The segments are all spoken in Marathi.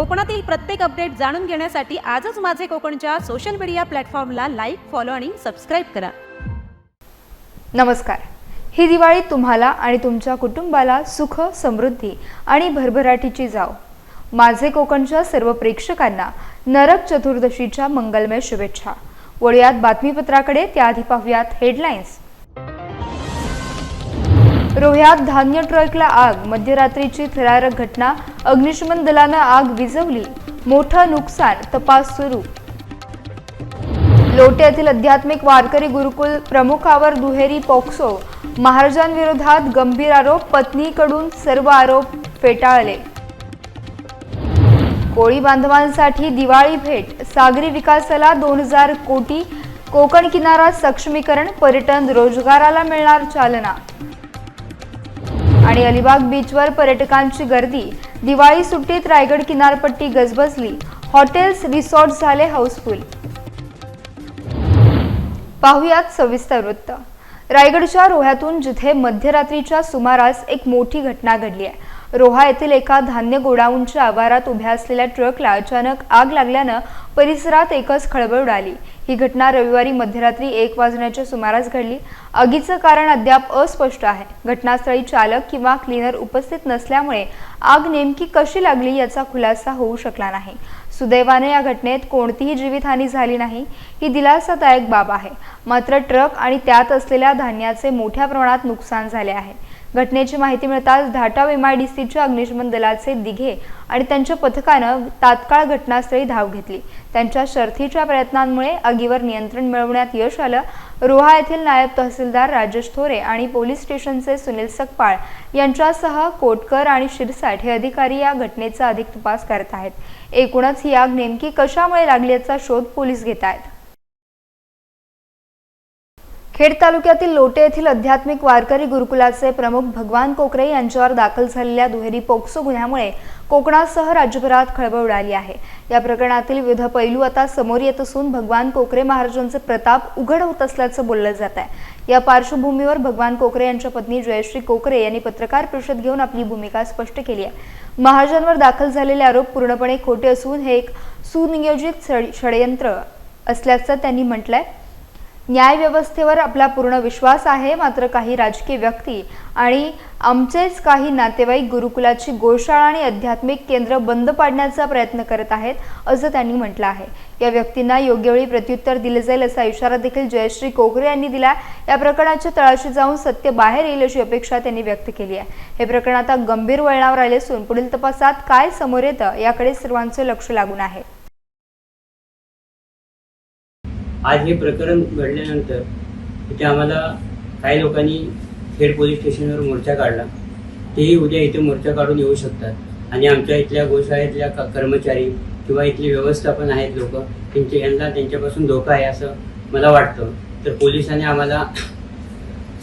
कोकणातील प्रत्येक अपडेट जाणून घेण्यासाठी आजच माझे कोकणच्या सोशल मीडिया प्लॅटफॉर्मला लाईक फॉलो आणि सबस्क्राईब करा. नमस्कार. ही दिवाळी तुम्हाला आणि तुमच्या कुटुंबाला सुख समृद्धी आणि भरभराटीची जाव. माझे कोकणच्या सर्व प्रेक्षकांना नरक चतुर्दशीच्या मंगलमय शुभेच्छा. वळूयात बातमीपत्राकडे त्याआधी पाहूयात हेडलाईन्स रोह्यात धान्य ट्रकला आग मध्यरात्रीची थरारक घटना अग्निशमन दलानं आग विझवली मोठं नुकसान तपास सुरू. लोटे येथील आध्यात्मिक वारकरी गुरुकुल प्रमुखावर दुहेरी पॉक्सो महाराजांविरोधात गंभीर आरोप पत्नीकडून सर्व आरोप फेटाळले. कोळी बांधवांसाठी दिवाळी भेट सागरी विकासाला दोन हजार कोटी कोकण किनारा सक्षमीकरण पर्यटन रोजगाराला मिळणार चालना. आणि अलिबाग बीचवर पर्यटकांची गर्दी. दिवाळी सुट्टीत रायगड किनारपट्टी गजबजली. हॉटेल्स रिसॉर्ट झाले हाऊसफुल. पाहुयात सविस्तर वृत्त. रायगडच्या रोह्यातून जिथे मध्यरात्रीच्या सुमारास एक मोठी घटना घडली आहे रोहा येथील एका धान्य गोडाऊनच्या आवारात उभ्या असलेल्या ट्रकला अचानक आग लागल्यानं परिसरात एकच खळबळ उडाली. ही घटना रविवारी मध्यरात्री एक वाजण्याच्या सुमारास घडली. आगीचं कारण अद्याप अस्पष्ट आहे. घटनास्थळी चालक किंवा क्लीनर उपस्थित नसल्यामुळे आग नेमकी कशी लागली याचा खुलासा होऊ शकला नाही. सुदैवाने या घटनेत कोणतीही जीवितहानी झाली नाही. ही दिलासादायक बाब आहे. मात्र ट्रक आणि त्यात असलेल्या धान्याचे मोठ्या प्रमाणात नुकसान झाले आहे. घटनेची माहिती मिळताच धाटाव एमआयडीसीच्या अग्निशमन दलाचे दिघे आणि त्यांच्या पथकानं तात्काळ घटनास्थळी धाव घेतली. त्यांच्या शर्थीच्या प्रयत्नांमुळे आगीवर नियंत्रण मिळवण्यात यश आलं. रोहा येथील नायब तहसीलदार राजेश थोरे आणि पोलीस स्टेशनचे सुनील सकपाळ यांच्यासह कोटकर आणि शिरसाट हे अधिकारी या घटनेचा अधिक तपास करत आहेत. एकूणच ही आग नेमकी कशामुळे लागल्याचा शोध पोलीस घेत आहेत. खेड तालुक्यातील लोटे येथील आध्यात्मिक वारकरी गुरुकुलाचे प्रमुख भगवान कोकरे यांच्यावर दाखल झालेल्या दुहेरी पोक्सो गुन्ह्यामुळे कोकणासह राज्यभरात खळबळ उडाली आहे. या प्रकरणातील विविध पैलू आता समोर येत असून भगवान कोकरे महाराजांचे प्रताप उघड होत असल्याचं बोललं जात आहे. या पार्श्वभूमीवर भगवान कोकरे यांच्या पत्नी जयश्री कोकरे यांनी पत्रकार परिषद घेऊन आपली भूमिका स्पष्ट केली आहे. महाराजांवर दाखल झालेले आरोप पूर्णपणे खोटे असून हे एक सुनियोजित षडयंत्र असल्याचं त्यांनी म्हटलंय. न्यायव्यवस्थेवर आपला पूर्ण विश्वास आहे मात्र काही राजकीय व्यक्ती आणि आमचेच काही नातेवाईक गुरुकुलाची गोशाळा आणि आध्यात्मिक केंद्र बंद पाडण्याचा प्रयत्न करत आहेत असं त्यांनी म्हटलं आहे. या व्यक्तींना योग्य वेळी प्रत्युत्तर दिले जाईल असा इशारा देखील जयश्री कोकरे यांनी दिला या प्रकरणाच्या तळाशी जाऊन सत्य बाहेर येईल अशी अपेक्षा त्यांनी व्यक्त केली आहे. हे प्रकरण आता गंभीर वळणावर आले असून पुढील तपासात काय समोर येतं याकडे सर्वांचं लक्ष लागून आहे. आज हे प्रकरण घडल्यानंतर इथे आम्हाला काही लोकांनी खेड पोलीस स्टेशनवर मोर्चा काढला. तेही उद्या इथे मोर्चा काढून येऊ शकतात. आणि आमच्या इथल्या गोशाळेतल्या क- कर्मचारी किंवा इथले व्यवस्थापन आहेत लोक त्यांचे यांना त्यांच्यापासून धोका आहे असं मला वाटतं. तर पोलिसांनी आम्हाला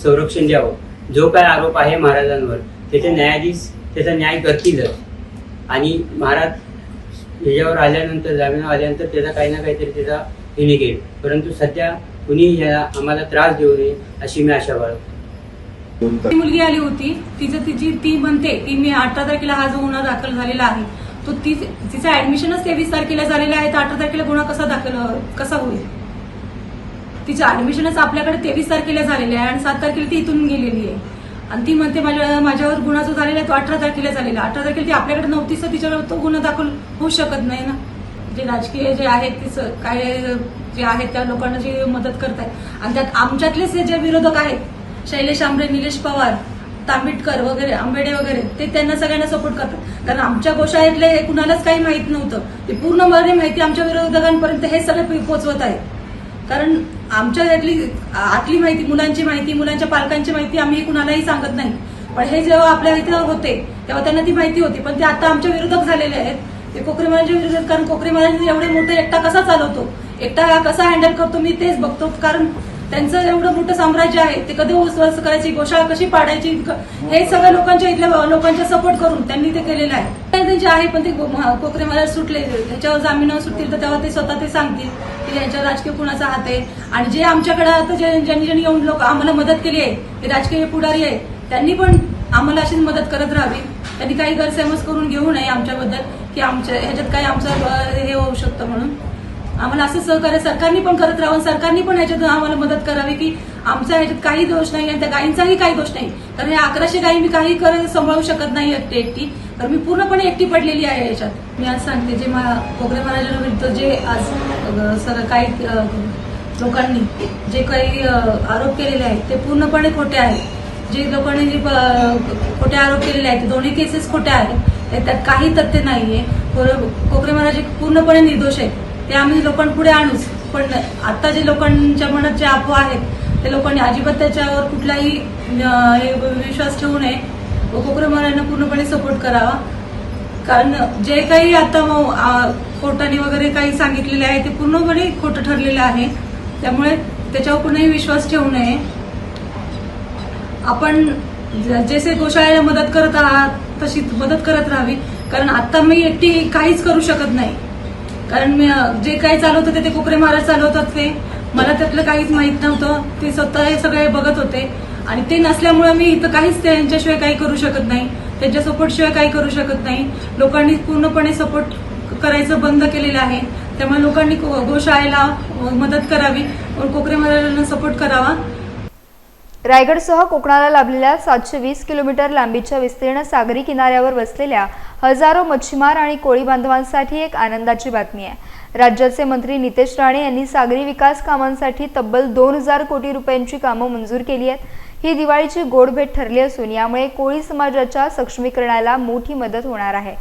संरक्षण द्यावं. जो काय आरोप आहे महाराजांवर त्याचे न्यायाधीश त्याचा न्याय करतीलच. आणि महाराज ह्याच्यावर आल्यानंतर जामिनावर आल्यानंतर त्याचा काही ना काहीतरी त्याचा हे निघेल परंतु सध्या कुणी ह्या आम्हाला त्रास देऊ नये अशी मी आशा बाळगतो. ती मुलगी आली होती. तिचं तिची ती म्हणते की मी अठरा तारखेला हा जो गुन्हा दाखल झालेला आहे तो ती तिचं ऍडमिशनच तेवीस तारखेला झालेलं आहे तर अठरा तारखेला गुन्हा कसा दाखल कसा होईल? तिचं ऍडमिशनच आपल्याकडे तेवीस तारखेला झालेलं आहे आणि सात तारखेला ती इथून गेलेली आहे. आणि ती म्हणते माझ्या माझ्यावर गुन्हा जो झालेला आहे तो अठरा तारखेला झालेला आहे. अठरा तारखेला ती आपल्याकडे नव्हतीच तर तिच्यावर तो गुन्हा दाखल होऊ शकत नाही ना? जे राजकीय जे आहेत ते काय जे आहेत त्या लोकांना जे मदत करतायत. आणि त्यात आमच्यातलेच जे विरोधक आहेत शैलेश आंबरे निलेश पवार तांबिटकर वगैरे आंबेडे वगैरे ते त्यांना सगळ्यांना सपोर्ट करतात. कारण आमच्या गोशाळेतले हे कुणालाच काही माहीत नव्हतं. ते पूर्णपणे माहिती आमच्या विरोधकांपर्यंत हे सगळं पोहोचवत आहेत. कारण आमच्या यातली आतली माहिती मुलांची माहिती मुलांच्या पालकांची माहिती आम्ही कुणालाही सांगत नाही. पण हे जेव्हा आपल्या इथं होते तेव्हा त्यांना ती माहिती होती. पण ते आता आमच्या विरोधक झालेले आहेत. ते कोकरे महाराजांच्या कारण कोकरे महाराज एवढे मोठे एकटा कसा चालवतो? एकटा हा कसा हँडल करतो? मी तेच बघतो. कारण त्यांचं एवढं मोठं साम्राज्य आहे. ते कधी उस्वास करायची गोशाळा कशी पाडायची हे सगळ्या लोकांच्या इथल्या लोकांच्या सपोर्ट करून त्यांनी ते केलेलं आहे. ते त्यांचे आहे पण ते कोकरे महाराज सुटले. त्याच्यावर जामिनावर सुटतील तर तेव्हा ते स्वतः ते सांगतील की यांच्या राजकीय कुणाचा हात आहे. आणि जे आमच्याकडे आता ज्यांनी ज्यांनी येऊन लोक आम्हाला मदत केली आहे ते राजकीय पुढारी आहे त्यांनी पण आम्हाला अशीच मदत करत राहावी. त्यांनी काही गैरसमज करून घेऊ नये आमच्याबद्दल. की आमच्या ह्याच्यात काही आमचं हे होऊ शकतं म्हणून. आम्हाला असं सहकार्य सरकारने पण करत राहावं सरकारने पण ह्याच्यात आम्हाला मदत करावी की आमचा ह्याच्यात काही दोष नाही आणि त्या गायींचाही काही दोष नाही. कारण हे अकराशे गायी मी काही करत सांभाळू शकत नाही एकटी एकटी. तर मी पूर्णपणे एकटी पडलेली आहे याच्यात. मी आज सांगते जे मा- कोकरे महाराजांविरुद्ध जे आज सर काही लोकांनी जे काही आरोप केलेले आहेत ते पूर्णपणे खोटे आहेत. जे लोकांनी जे खोटे आरोप केलेले आहेत दोन्ही केसेस खोट्या आहेत. त्यात त्यात काही तथ्य नाहीये. कोर- कोकरे महाराज पूर्णपणे निर्दोष आहेत. ते आम्ही लोकांपुढे आणूच. पण आता जे लोकांच्या मनात जे अफवा आहेत ते लोकांनी अजिबात त्याच्यावर कुठलाही हे विश्वास ठेवू नये. व कोकरे महाराजांना पूर्णपणे सपोर्ट करावा. कारण जे काही आता खोटाने कोर्टाने वगैरे काही सांगितलेले आहे ते पूर्णपणे खोटं ठरलेलं आहे. त्यामुळे त्याच्यावर कुणीही विश्वास ठेवू नये. आपण जसे गोशाळेला मदत करत आहात तशी मदत करत राहावी. कारण आता मी एकटी काहीच करू शकत नाही. कारण मी जे काही चालवत ते ते कोकरे महाराज चालवतात ते. मला त्यातलं काहीच माहीत नव्हतं. ते स्वतः हे सगळे बघत होते. आणि ते नसल्यामुळे मी इथं काहीच त्यांच्याशिवाय काही करू शकत नाही. त्यांच्या सपोर्टशिवाय काही करू शकत नाही. लोकांनी पूर्णपणे सपोर्ट करायचं बंद केलेलं आहे. त्यामुळे लोकांनी गोशाळेला मदत करावी. कोकरे महाराजांना सपोर्ट करावा. रायगडसह कोकणाला लाभलेल्या सातशे वीस किलोमीटर लांबीच्या विस्तीर्ण सागरी किनाऱ्यावर वसलेल्या हजारो मच्छीमार आणि कोळी बांधवांसाठी एक आनंदाची बातमी आहे. राज्याचे मंत्री नितेश राणे यांनी सागरी विकास कामांसाठी तब्बल दोन हजार कोटी रुपयांची कामं मंजूर केली आहेत. ही दिवाळीची गोड भेट ठरली असून यामुळे कोळी समाजाच्या सक्षमीकरणाला मोठी मदत होणार आहे.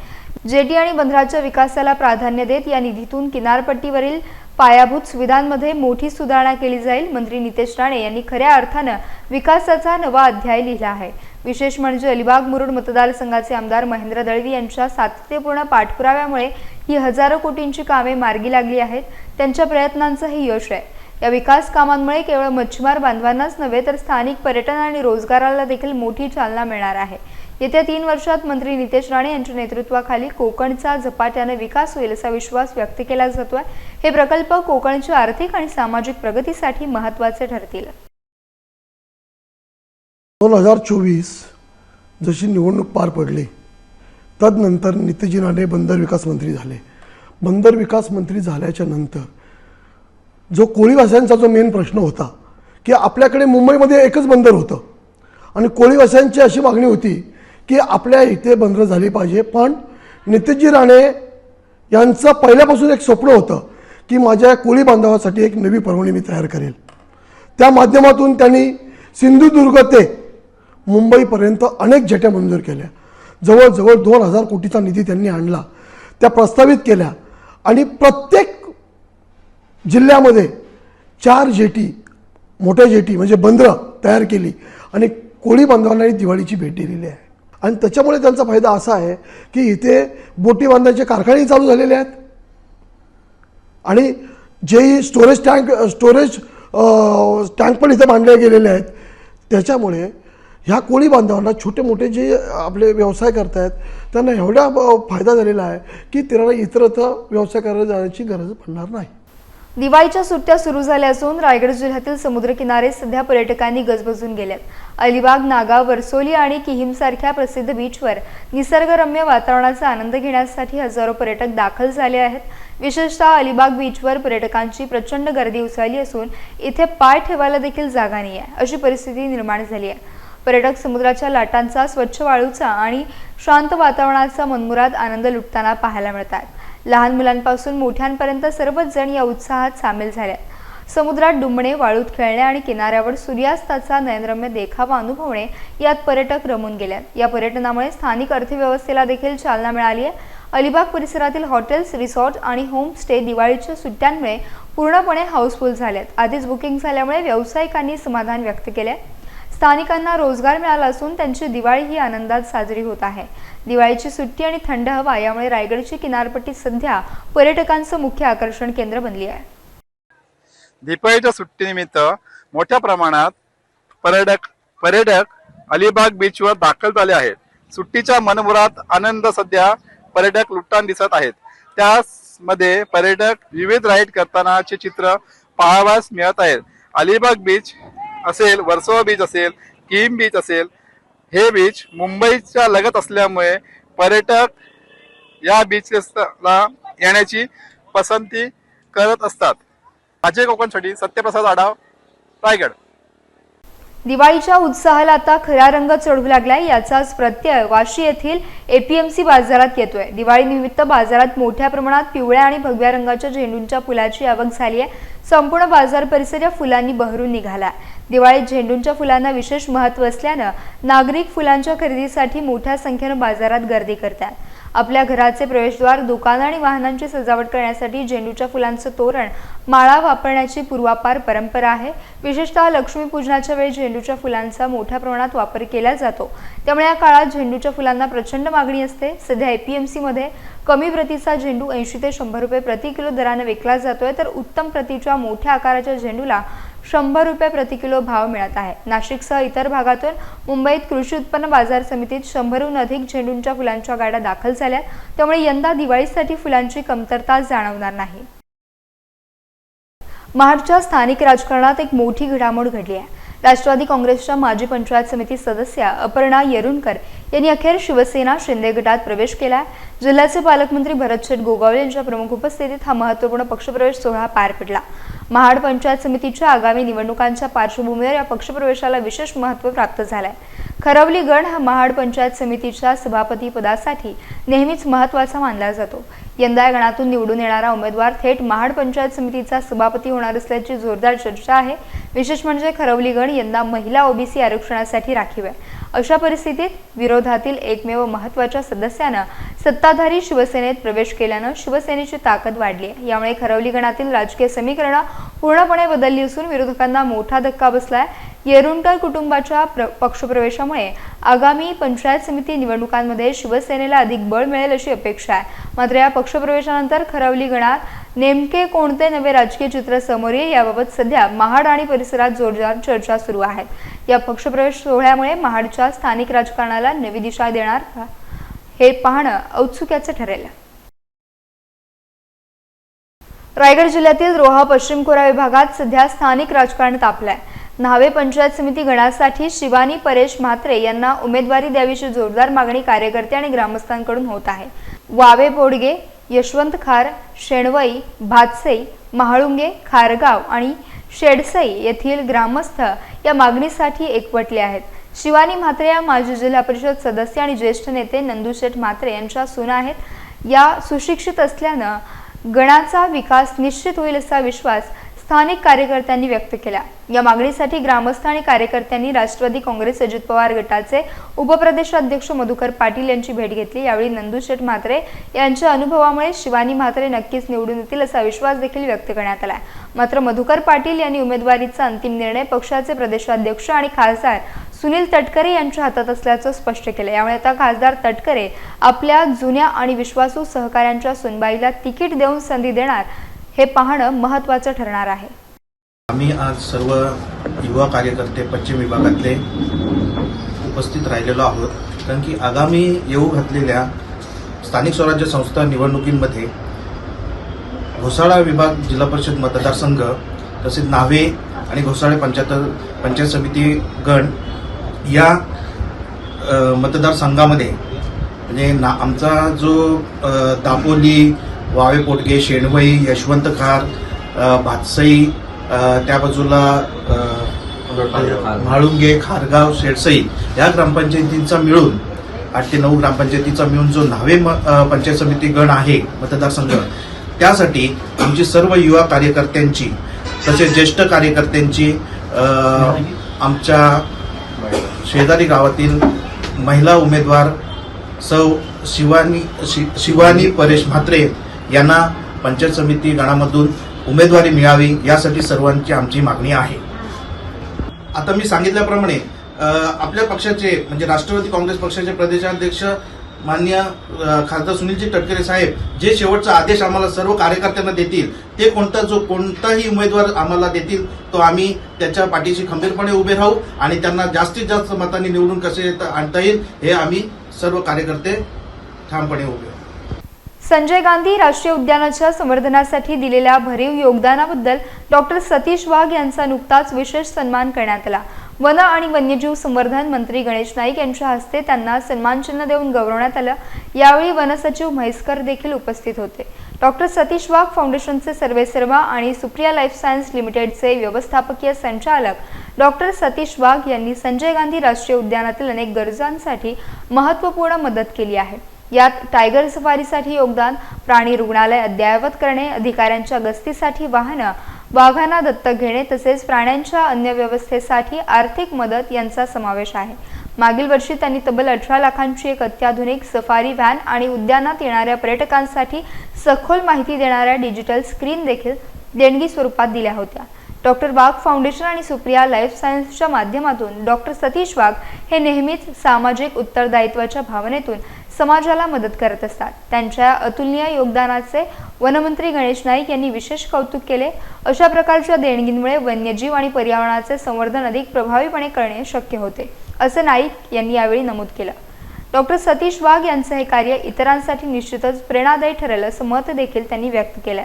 जेटी आणि बंदराच्या विकासाला प्राधान्य देत या निधीतून किनारपट्टीवरील पायाभूत सुविधांमध्ये मोठी सुधारणा केली जाईल मंत्री नितेश राणे यांनी खऱ्या अर्थानं विकासाचा नवा अध्याय लिहिला आहे. विशेष म्हणजे अलिबाग मुरुड मतदारसंघाचे आमदार महेंद्र दळवी यांच्या सातत्यपूर्ण पाठपुराव्यामुळे ही हजारो कोटींची कामे मार्गी लागली आहेत. त्यांच्या प्रयत्नांचं हे यश आहे. या विकास कामांमुळे केवळ मच्छीमार बांधवांनाच नव्हे तर स्थानिक पर्यटन आणि रोजगाराला देखील मोठी चालना मिळणार आहे. येत्या तीन वर्षात मंत्री नितेश राणे यांच्या नेतृत्वाखाली कोकणचा झपाट्याने विकास होईल असा विश्वास व्यक्त केला जातोय. हे प्रकल्प कोकणच्या आर्थिक आणि सामाजिक प्रगतीसाठी महत्त्वाचे ठरतील. दोन हजार चोवीस जशी निवडणूक पार पडली तदनंतर नितीजी राणे बंदर विकास मंत्री झाले. बंदर विकास मंत्री झाल्याच्यानंतर जो कोळीवासियांचा जो मेन प्रश्न होता की आपल्याकडे मुंबईमध्ये एकच बंदर होतं. आणि कोळीवासियांची अशी मागणी होती की आपल्या इथे बंदरं झाली पाहिजे. पण नितीजी राणे यांचं पहिल्यापासून एक स्वप्न होतं की माझ्या कोळी बांधवासाठी एक नवी पर्वणी मी तयार करेल. त्या माध्यमातून त्यांनी सिंधुदुर्ग ते मुंबईपर्यंत अनेक झट्या मंजूर केल्या. जवळजवळ दोन हजार कोटीचा निधी त्यांनी आणला त्या प्रस्तावित केल्या. आणि प्रत्येक जिल्ह्यामध्ये चार जेटी मोठ्या जेटी म्हणजे बंदरं तयार केली आणि कोळी बांधवांना दिवाळीची भेट दिलेली आहे. आणि त्याच्यामुळे त्यांचा फायदा असा आहे की इथे बोटी बांधण्याचे कारखाने चालू झालेले आहेत. आणि जे स्टोरेज टँक स्टोरेज टँक पण इथे बांधले गेलेले आहेत. त्याच्यामुळे ह्या कोळी बांधवांना छोटे मोठे जे आपले व्यवसाय करतायत त्यांना एवढा फायदा झालेला आहे की त्यांना इतरत्र व्यवसाय करायला जाण्याची गरज पडणार नाही. दिवाळीच्या सुट्ट्या सुरू झाल्या असून रायगड जिल्ह्यातील समुद्रकिनारे सध्या पर्यटकांनी गजबजून गेलेत अलिबाग नागाव वर्सोली आणि किहिमसारख्या प्रसिद्ध बीचवर निसर्गरम्य वातावरणाचा आनंद घेण्यासाठी हजारो पर्यटक दाखल झाले आहेत. विशेषतः अलिबाग बीचवर पर्यटकांची प्रचंड गर्दी उसळली असून इथे पाय ठेवायला देखील जागा नाही आहे अशी परिस्थिती निर्माण झाली आहे. पर्यटक समुद्राच्या लाटांचा स्वच्छ वाळूचा आणि शांत वातावरणाचा मनमुराद आनंद लुटताना पाहायला मिळतात. लहान मुलांपासून मोठ्यांपर्यंत सर्वच जण या उत्साहात सामील झाले. समुद्रात डुंबणे वाळूत खेळणे आणि किनाऱ्यावर सूर्यास्ताचा नयनरम्य देखावा अनुभवणे यात पर्यटक रमून गेल्यात या पर्यटनामुळे स्थानिक अर्थव्यवस्थेला देखील चालना मिळाली आहे. अलिबाग परिसरातील हॉटेल्स रिसॉर्ट आणि होमस्टे दिवाळीच्या सुट्ट्यांमुळे पूर्णपणे हाऊसफुल झाल्यात आधीच बुकिंग झाल्यामुळे व्यावसायिकांनी समाधान व्यक्त केले. स्थानिकांना रोजगार मिळाला असून त्यांची दिवाळी ही आनंदात साजरी होत आहे. दिवाळीची सुट्टी आणि थंड हवा यामुळे रायगडची किनारपट्टी सध्या पर्यटकांचं मुख्य आकर्षण केंद्र बनली आहे. दिवाळीच्या सुट्टीनिमित्त मोठ्या प्रमाणात पर्यटक पर्यटक अलिबाग बीचवर दाखल झाले आहेत. सुट्टीच्या मनमुरात आनंद सध्या पर्यटक लुटताना दिसत आहेत. त्यामध्ये पर्यटक विविध राईड करतानाचे चित्र पाहावयास मिळत आहेत. अलिबाग बीच असेल वर्सोवा बीच असेल किम बीच असेल हे बीच मुंबईच्या लगत असल्यामुळे पर्यटक या बीचला येण्याची पसंती करत असतात. अजय कोकणसाठी सत्यप्रसाद आढाव रायगड. दिवाळीच्या उत्साहाला आता खरा रंग चढू लागलाय याचाच प्रत्यय वाशी येथील एपीएमसी बाजारात येतोय. दिवाळीनिमित्त बाजारात मोठ्या प्रमाणात पिवळ्या आणि भगव्या रंगाच्या झेंडूंच्या फुलाची आवक झाली आहे संपूर्ण बाजार परिसर या फुलांनी बहरून निघाला दिवाळीत झेंडूंच्या फुलांना विशेष महत्त्व असल्यानं नागरिक फुलांच्या खरेदीसाठी मोठ्या संख्येनं बाजारात गर्दी करतात. आपल्या घराचे प्रवेशद्वार दुकानं आणि वाहनांची सजावट करण्यासाठी झेंडूच्या फुलांचं तोरण माळा वापरण्याची पूर्वापार परंपरा आहे. विशेषतः लक्ष्मीपूजनाच्या वेळी झेंडूच्या फुलांचा मोठ्या प्रमाणात वापर केला जातो. त्यामुळे या काळात झेंडूच्या फुलांना प्रचंड मागणी असते. सध्या एपीएमसी मध्ये कमी प्रतीचा झेंडू ऐंशी ते शंभर रुपये प्रति किलो दरानं विकला जातोय. तर उत्तम प्रतीच्या मोठ्या आकाराच्या झेंडूला शंभर रुपये प्रति किलो भाव मिळत आहे. नाशिकसह इतर भागातून मुंबईत कृषी उत्पन्न बाजार समितीत शंभरहून अधिक झेंडूंच्या फुलांच्या गाड्या दाखल झाल्या. त्यामुळे यंदा दिवाळीसाठी फुलांची कमतरता जाणवणार नाही. महाडच्या स्थानिक राजकारणात एक मोठी घडामोड घडली आहे. राष्ट्रवादी काँग्रेसच्या माजी पंचायत समिती सदस्या अपर्णा येरुणकर यांनी अखेर शिवसेना शिंदे गटात प्रवेश केला जिल्ह्याचे पालकमंत्री भरतशेठ गोगावले यांच्या प्रमुख उपस्थितीत हा महत्त्वपूर्ण पक्षप्रवेश सोहळा पार पडला. महाड पंचायत समितीच्या आगामी निवडणुकांच्या पार्श्वभूमीवर या पक्षप्रवेशाला विशेष महत्त्व प्राप्त झालंय. खरवली गण हा महाड पंचायत समितीच्या सभापती पदासाठी नेहमीच महत्त्वाचा मानला जातो. यंदा या गणातून निवडून येणारा उमेदवार थेट महाड पंचायत समितीचा सभापती होणार असल्याची जोरदार चर्चा आहे. विशेष म्हणजे खरवली गण यंदा महिला ओबीसी आरक्षणासाठी राखीव आहे. अशा परिस्थितीत विरोधातील एकमेव महत्त्वाच्या सदस्यानं सत्ताधारी शिवसेनेत प्रवेश केल्यानं शिवसेनेची ताकद वाढली आहे. यामुळे खरवली गणातील राजकीय समीकरणं पूर्णपणे बदलली असून विरोधकांना मोठा धक्का बसलाय. येरुणकर कुटुंबाच्या पक्षप्रवेशामुळे आगामी पंचायत समिती निवडणुकांमध्ये शिवसेनेला अधिक बळ मिळेल अशी अपेक्षा आहे. मात्र या पक्षप्रवेशानंतर खरवली गणात नेमके कोणते नवे राजकीय चित्र समोर येईल याबाबत सध्या महाड आणि परिसरात जोरदार चर्चा सुरू आहेत या पक्षप्रवेश सोहळ्यामुळे महाडच्या स्थानिक राजकारणाला नवी दिशा देणार का हे पाहणं औत्सुक्याचं ठरेल. रायगड जिल्ह्यातील रोहा पश्चिम खोरा विभागात सध्या स्थानिक राजकारण तापलंय. न्हावे पंचायत समिती गणासाठी शिवानी परेश म्हात्रे यांना उमेदवारी द्यावीची जोरदार मागणी कार्यकर्ते आणि ग्रामस्थांकडून होत आहे. वावे बोडगे यशवंत खार शेणवई भातसई महाळुंगे खारगाव आणि शेडसई येथील ग्रामस्थ या मागणीसाठी एकवटले आहेत. शिवानी म्हात्रे या माजी जिल्हा परिषद सदस्य आणि ज्येष्ठ नेते नंदुशेठ म्हात्रे यांच्या सुना आहेत. या सुशिक्षित असल्यानं गणाचा विकास निश्चित होईल असा विश्वास स्थानिक कार्यकर्त्यांनी व्यक्त केला. या मागणीसाठी ग्रामस्थ आणि कार्यकर्त्यांनी राष्ट्रवादी काँग्रेस अजित पवार गटाचे उपप्रदेशाध्यक्ष मधुकर पाटील यांची भेट घेतली. यावेळी नंदुशेठ म्हात्रे यांच्या अनुभवामुळे शिवानी म्हात्रे नक्कीच निवडून येतील असा विश्वास देखील व्यक्त करण्यात आला. मात्र मधुकर पाटील यांनी उमेदवारीचा अंतिम निर्णय पक्षाचे प्रदेशाध्यक्ष आणि खासदार सुनील तटकरे यांच्या हातात असल्याचं स्पष्ट केलं. यामुळे आता खासदार तटकरे आपल्या जुन्या आणि विश्वासू सहकाऱ्यांच्या सुनबाईला तिकीट देऊन संधी देणार हे पाहणं महत्त्वाचं ठरणार आहे. आम्ही आज सर्व युवा कार्यकर्ते पश्चिम विभागातले उपस्थित राहिलेलो आहोत. कारण की आगामी येऊ घातलेल्या स्थानिक स्वराज्य संस्था निवडणुकींमध्ये घोसाळा विभाग जिल्हा परिषद मतदारसंघ तसेच नावे आणि घोसाळे पंचायत पंचायत समिती गण या मतदारसंघामध्ये म्हणजे ना आमचा जो दापोली वावे पोटगे शेणवई यशवंत खार भातसई त्या बाजूला म्हाळुंगे खारगाव शेडसई या ग्रामपंचायतींचा मिळून आठ ते नऊ ग्रामपंचायतीचा मिळून जो न्हावे म- पंचायत समिती गण आहे मतदारसंघ त्यासाठी आमची सर्व युवा कार्यकर्त्यांची तसेच ज्येष्ठ कार्यकर्त्यांची आमच्या शेजारी गावातील महिला उमेदवार सौ शिवानी शि- शिवानी परेश म्हात्रे यांना पंचायत समिती गणामधून उमेदवारी मिळावी यासाठी सर्वांची आमची मागणी आहे. आता मी सांगितल्याप्रमाणे आपल्या पक्षाचे म्हणजे राष्ट्रवादी काँग्रेस पक्षाचे प्रदेशाध्यक्ष मान्य खासदार सुनीलजी तटकरे साहेब जे शेवटचा आदेश आम्हाला सर्व कार्यकर्त्यांना देतील ते कोणता जो कोणताही उमेदवार आम्हाला देतील तो आम्ही त्याच्या पाठीशी खंबीरपणे उभे राहू आणि त्यांना जास्तीत जास्त मतांनी निवडून कसे येता- आणता येईल हे आम्ही सर्व कार्यकर्ते ठामपणे उभे राहू. संजय गांधी राष्ट्रीय उद्यानाच्या संवर्धनासाठी दिलेल्या भरीव योगदानाबद्दल डॉक्टर सतीश वाघ यांचा नुकताच विशेष सन्मान करण्यात आला. वन आणि वन्यजीव संवर्धन मंत्री गणेश नाईक यांच्या हस्ते त्यांना सन्मानचिन्ह देऊन गौरवण्यात आलं. यावेळी वनसचिव म्हैसकर देखील उपस्थित होते. डॉक्टर सतीश वाघ फाउंडेशनचे सर्वे सर्वा आणि सुप्रिया लाईफ सायन्स लिमिटेडचे व्यवस्थापकीय संचालक डॉक्टर सतीश वाघ यांनी संजय गांधी राष्ट्रीय उद्यानातील अनेक गरजांसाठी महत्त्वपूर्ण मदत केली आहे. यात टायगर सफारीसाठी योगदान प्राणी रुग्णालय अद्ययावत करणे अधिकाऱ्यांच्या गस्तीसाठी वाहनं वाघांना दत्तक घेणे तसेच प्राण्यांच्या अन्य व्यवस्थेसाठी आर्थिक मदत यांचा समावेश आहे. मागील वर्षी त्यांनी तब्बल अठरा लाखांची एक अत्याधुनिक सफारी व्हॅन आणि उद्यानात येणाऱ्या पर्यटकांसाठी सखोल माहिती देणाऱ्या डिजिटल स्क्रीन देखील देणगी स्वरूपात दिल्या होत्या. डॉक्टर वाघ फाउंडेशन आणि सुप्रिया लाईफ सायन्सच्या माध्यमातून डॉक्टर सतीश वाघ हे नेहमीच सामाजिक उत्तरदायित्वाच्या भावनेतून समाजाला मदत करत असतात. त्यांच्या अतुलनीय योगदानाचे वनमंत्री गणेश नाईक यांनी विशेष कौतुक केले. अशा प्रकारच्या देणगींमुळे वन्यजीव आणि पर्यावरणाचे संवर्धन अधिक प्रभावीपणे करणे शक्य होते असं नाईक यांनी यावेळी नमूद केलं. डॉक्टर सतीश वाघ यांचं हे कार्य इतरांसाठी निश्चितच प्रेरणादायी ठरेल असं मत देखील त्यांनी व्यक्त केलंय.